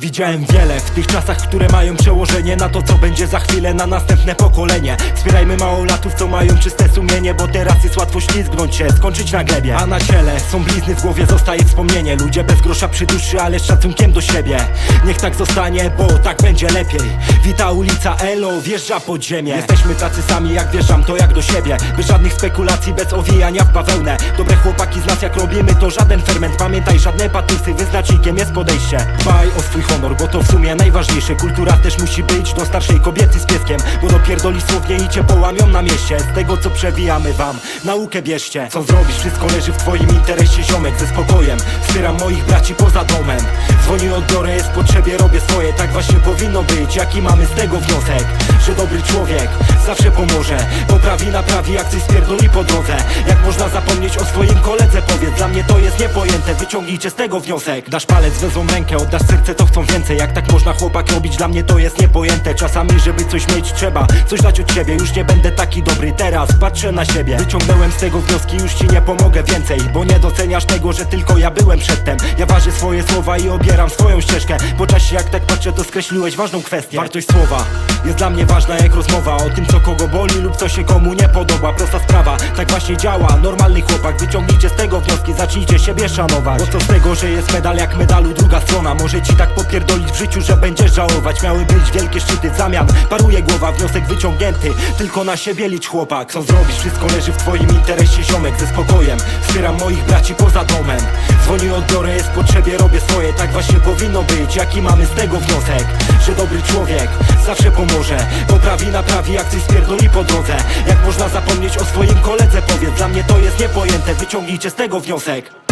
Widziałem wiele w tych czasach, które mają przełożenie na to, co będzie za chwilę na następne pokolenie. Wspierajmy małolatów, co mają czyste sumienie, bo teraz jest łatwo ślizgnąć się, skończyć na glebie. A na ciele są blizny, w głowie zostaje wspomnienie. Ludzie bez grosza przy duszy, ale z szacunkiem do siebie. Niech tak zostanie, bo tak będzie lepiej. Wita ulica Elo, wjeżdża pod ziemię. Jesteśmy tacy sami, jak wjeżdżam, to jak do siebie. Bez żadnych spekulacji, bez owijania w bawełnę. Dobre chłopaki z nas jak robimy, to żaden ferment. Pamiętaj, żadne patusy, wyznacznikiem jest podejście. Dbaj o swój honor, bo to w sumie najważniejsze. Kultura też musi być do starszej kobiety z pieskiem Bo dopierdoli słownie i cię połamią na mieście. Z tego co przewijamy wam, naukę bierzcie. Co zrobisz, wszystko leży w twoim interesie Ziomek ze spokojem, wspieram moich braci poza domem. Dzwonię odbiorę, jest w potrzebie, robię swoje. Tak właśnie powinno być, jaki mamy z tego wniosek? Że dobry człowiek zawsze pomoże. Poprawi, naprawi, jak coś spierdoli po drodze. Jak można zapomnieć o swoim koledze, powiedz Dla mnie to jest niepojęte, wyciągnijcie z tego wniosek. Dasz palec, wezmą rękę, oddasz serce, to chcą więcej. Jak tak można chłopak robić, dla mnie to jest niepojęte. Czasami, żeby coś mieć trzeba, coś dać od siebie. Już nie będę taki dobry teraz, patrzę na siebie. Wyciągnąłem z tego wnioski, już ci nie pomogę więcej. Bo nie doceniasz tego, że tylko ja byłem przedtem. Ja ważę swoje słowa i obieram swoją ścieżkę. Po czasie jak tak patrzę, to skreśliłeś ważną kwestię. Wartość słowa jest dla mnie ważna jak rozmowa O tym co kogo boli lub co się komu nie podoba. Prosta sprawa, tak właśnie działa. Normalny chłopak, wyciągnijcie z tego wnioski Zacznijcie siebie szanować. Bo co z tego, że jest medal jak medalu druga strona? Może ci tak popierdolić w życiu, że będziesz żałować. Miały być wielkie szczyty w zamian. Paruje głowa, wniosek wyciągnięty. Tylko na siebie licz chłopak. Co zrobisz, wszystko leży w twoim interesie Ziomek ze spokojem. Wspieram moich braci poza domem Dzwonię odbiorę, jest w potrzebie, robię swoje Tak właśnie powinno być, jaki mamy z tego wniosek? Że dobry człowiek zawsze pomoże. Poprawi, naprawi, jak coś spierdoli po drodze. Jak można zapomnieć o swoim koledze, powiedz Dla mnie to jest niepojęte, wyciągnijcie z tego wniosek